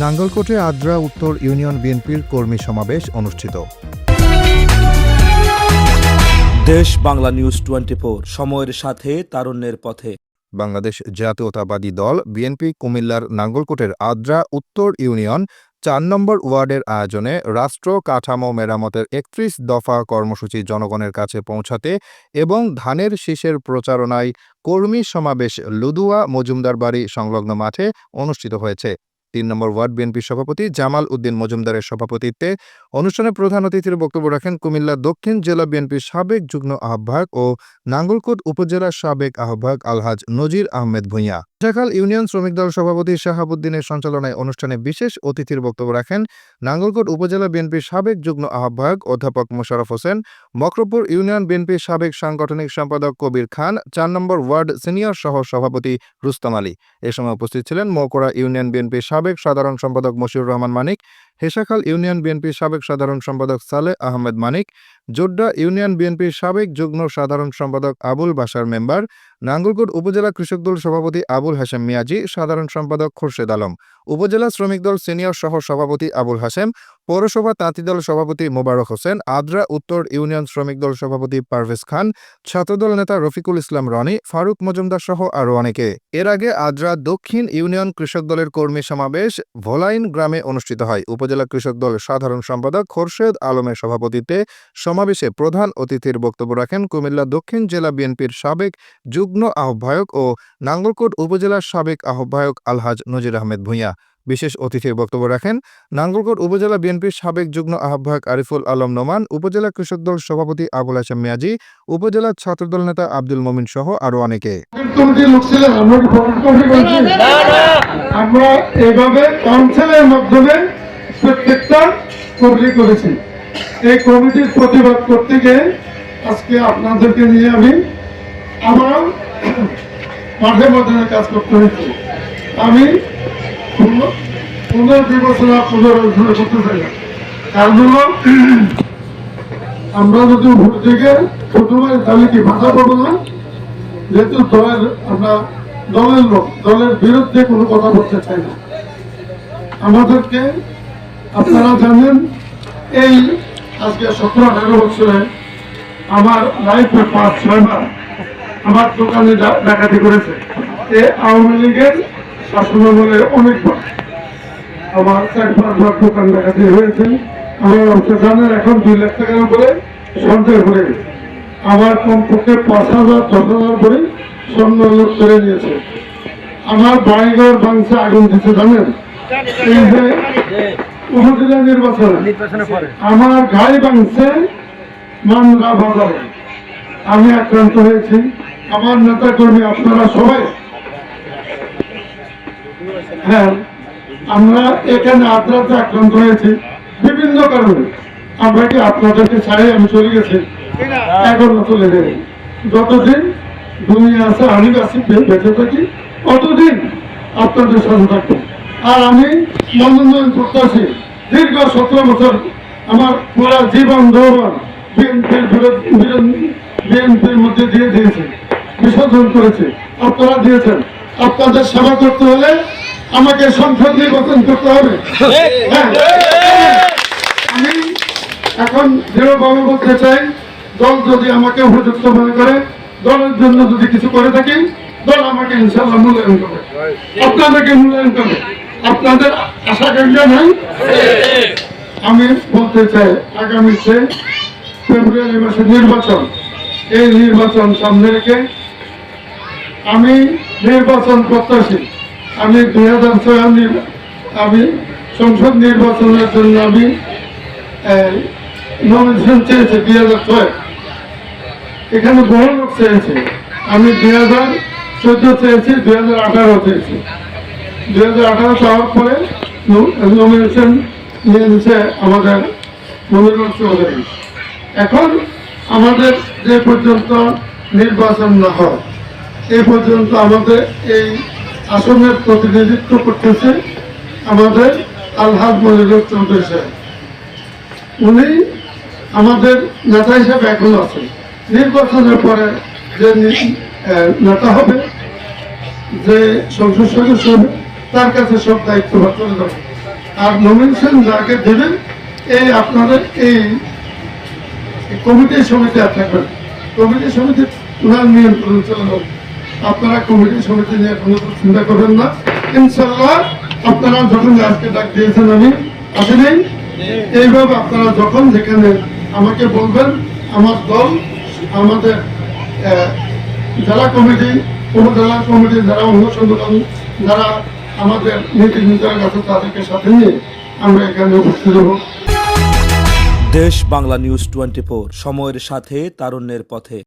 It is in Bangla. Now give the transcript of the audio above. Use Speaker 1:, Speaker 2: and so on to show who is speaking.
Speaker 1: নাঙ্গলকোটে আদ্রা উত্তর ইউনিয়ন বিএনপির কর্মী সমাবেশ অনুষ্ঠিত।
Speaker 2: দেশ বাংলা নিউজ টোয়েন্টি সময়ের সাথে তারুণ্যের পথে।
Speaker 1: বাংলাদেশ জাতীয়তাবাদী দল বিএনপি কুমিল্লার নাঙ্গলকোটের আদ্রা উত্তর ইউনিয়ন চার নম্বর ওয়ার্ডের আয়োজনে রাষ্ট্র কাঠামো মেরামতের একত্রিশ দফা কর্মসূচি জনগণের কাছে পৌঁছাতে এবং ধানের শীষের প্রচারণায় কর্মী সমাবেশ লুদুয়া মজুমদার বাড়ি সংলগ্ন মাঠে অনুষ্ঠিত হয়েছে। তিন নম্বর ওয়ার্ড বিএনপি সভাপতি জামাল উদ্দিন মজুমদারের সভাপতিত্বে অনুষ্ঠানে প্রধান অতিথির বক্তব্য রাখেন কুমিল্লা দক্ষিণ জেলা বিএনপি সাবেক যুগ্ম আহ্বায়ক ও নাঙ্গলকোট উপজেলার সাবেক আহ্বায়ক আলহাজ নজির আহমেদ ভূঁইয়া। সকাল ইউনিয়ন শ্রমিক দল সভাপতি শাহাবুদ্দিনের সঞ্চালনায় অনুষ্ঠানে বিশেষ অতিথির বক্তব্য রাখেন নাঙ্গলকোট উপজেলা বিএনপির সাবেক যুগ্ম আহ্বায়ক অধ্যাপক মোশারফ হোসেন মকরপুর ইউনিয়ন বিএনপির সাবেক সাংগঠনিক সম্পাদক কবির খান, চার নম্বর ওয়ার্ড সিনিয়র সহ সভাপতি রুস্তাম আলী। এ সময় উপস্থিত ছিলেন মৌকড়া ইউনিয়ন বিএনপির সাবেক সাধারণ সম্পাদক মশিউর রহমান মানিক হেসাখাল ইউনিয়ন বিএনপির সাবেক সাধারণ সম্পাদক সালে আহমেদ মানিক, জোড্ডা ইউনিয়ন বিএনপির সাবেক যুগ্ম সাধারণ সম্পাদক আবুল বাসার মেম্বার, নাঙ্গলকোট উপজেলা কৃষক দল সভাপতি আবুল হাসেম মিয়াজি, সাধারণ সম্পাদক খোরশেদ আলম, উপজেলা শ্রমিক দল সিনিয়র সহ সভাপতি আবুল হাসেম পৌরসভা তাঁতি দল সভাপতি মোবারক হোসেন, আদ্রা উত্তর ইউনিয়ন শ্রমিক দল সভাপতি পারভেজ খান, ছাত্রদল নেতা রফিকুল ইসলাম রনি, ফারুক মজুমদার সহ আরও অনেকে। এর আগে আদ্রা দক্ষিণ ইউনিয়ন কৃষক দলের কর্মী সমাবেশ ভোলাইন গ্রামে অনুষ্ঠিত হয়। উপজেলা কৃষক দল সাধারণ সম্পাদক খোরশেদ আলমের সভাপতিত্বে সমাবেশে প্রধান অতিথির বক্তব্য রাখেন কুমিল্লা দক্ষিণ জেলা বিএনপির সাবেক যুগ্ম আহ্বায়ক ও নাঙ্গলকোট উপজেলার সাবেক আহ্বায়ক আলহাজ নজির আহমেদ ভূঁইয়া। বিশেষ অতিথির বক্তব্য রাখেন নাঙ্গলকোট উপজেলা বিএনপির সাবেক যুগ্ম আহ্বায়ক আরিফুল আলম নোমান উপজেলা কৃষক দল সভাপতি আবুল হাসান মিয়াজি উপজেলা ছাত্রদল নেতা আব্দুল মমিন সহ আরও অনেকে।
Speaker 3: আমরা এইভাবে কাউন্সিলের মাধ্যমে প্রত্যেকটা কমিটি করেছি। এই কমিটির প্রতিবাদ করতে গিয়ে আজকে আপনাদেরকে নিয়ে আমি আমার মাঠে ময়দানে কাজ করতে হয়েছে। আমি পুনঃ- পুনর্বিবেচনা পুনরুদ্ধার করতে চাই না। কারণ আমরা যদি ভোট থেকে প্রথমে তাহলে কি ভাষা পাবো না? যেহেতু দলের আমরা দলের লোক, দলের বিরুদ্ধে কোনো কথা বলতে চাই না। আমাদেরকে আপনারা জানেন, এই আজকে সতেরো আঠারো বছরে আমার লাইফে পাঁচ, ছয় মাস আমার দোকানে ডাকাতি করেছে। এ আওয়ামী লীগের শাসনামলে অনেকবার আমার চার পাঁচবার দোকান ডাকাতি হয়েছে। আমার অবস্থা জানেন, এখন দুই লাখ টাকার উপরে সঞ্চয় হয়ে গেছে। আমার কমপক্ষে পাঁচ হাজার, দশ হাজার করে স্বর্ণ করে নিয়েছে। আমার বাড়িঘর ভাঙছে আগুন দিতে জানেন? এই যে উপজেলা নির্বাচন আমার গাড়ি ভাঙছে মামলা বাজারে আমি আক্রান্ত হয়েছি। আমার নেতা কর্মী আপনারা সবাই। হ্যাঁ আমরা এখানে আদ্রাতে আক্রান্ত হয়েছি। বিভিন্ন কারণে। আমরা কি আপনাদেরকে ছাড়াই আমি চলে গেছি? এখনও চলে যাবে যতদিন দুনিয়া আছে আমি বেঁচে থাকি ততদিন আপনাদের সাথে থাকব। আর আমি মনোনয়ন প্রত্যাশী দীর্ঘ সতেরো বছর আমার পুরা জীবন যৌবন বিএনপির বিএনপির মধ্যে দিয়ে দিয়েছে, বিসর্জন করেছে, আপনারা দিয়েছেন। আপনাদের সেবা করতে হলে আমাকে সংসদ নির্বাচন করতে হবে। হ্যাঁ। আমি এখন দৃঢ়ভাবে বলতে চাই, দল যদি আমাকে উপযুক্ত মনে করে, দলের জন্য যদি কিছু করে থাকি, দল আমাকে ইনশাল্লাহ মূল্যায়ন করবে। আপনাদেরকে মূল্যায়ন করবে আপনাদের আশা কাঙ্ক্ষা নাই? আমি বলতে চাই আগামীতে ফেব্রুয়ারি মাসে নির্বাচন, এই নির্বাচন সামনে রেখে আমি নির্বাচন প্রত্যাশী। আমি দুই হাজার ছয় আমি সংসদ নির্বাচনের জন্য আমি নমিনেশন চেয়েছে দুই হাজার ছয়। এখানে বহু লোক চেয়েছে। আমি দুই হাজার চোদ্দ চেয়েছি দুই হাজার আঠারো চেয়েছি। হাজার আঠারো আমাদের এখন আমাদের যে পর্যন্ত নির্বাচন হয়, এ পর্যন্ত আমাদের এই আসনের প্রতিনিধিত্ব করতেছে আমাদের আলহাজ মনিরুল চৌধুরী সাহেব। উনি আমাদের নেতা হিসেবে এখন আছে নির্বাচনের পরে যে নেতা হবে, যে সংসদ সদস্য হবে তার কাছে সব দায়িত্বভার চলে যাবে আর নমিনেশন যাকে দেবেন, এই আপনাদের এই কমিটি সমিতি থাকবেন কমিটি সমিতি ওনার নিয়ন্ত্রণ চালানো আপনারা কমিটি সমিতি নিয়ে কোনো চিন্তা করবেন না। ইনশাল্লাহ আপনারা যখন আজকে ডাক দিয়েছেন আমি, আসি নেই? এইভাবে আপনারা যখন যেখানে আমাকে বলবেন, আমার দল, আমাদের জেলা কমিটি, উপজেলা কমিটি, যারা অঙ্গ সংগঠন যারা আমাদের নীতি নির্ধারক আছে তাদেরকে সাথে নিয়ে আমরা এখানে উপস্থিত হব।
Speaker 2: দেশ বাংলা নিউজ টোয়েন্টি সময়ের সাথে, তারুণ্যের পথে।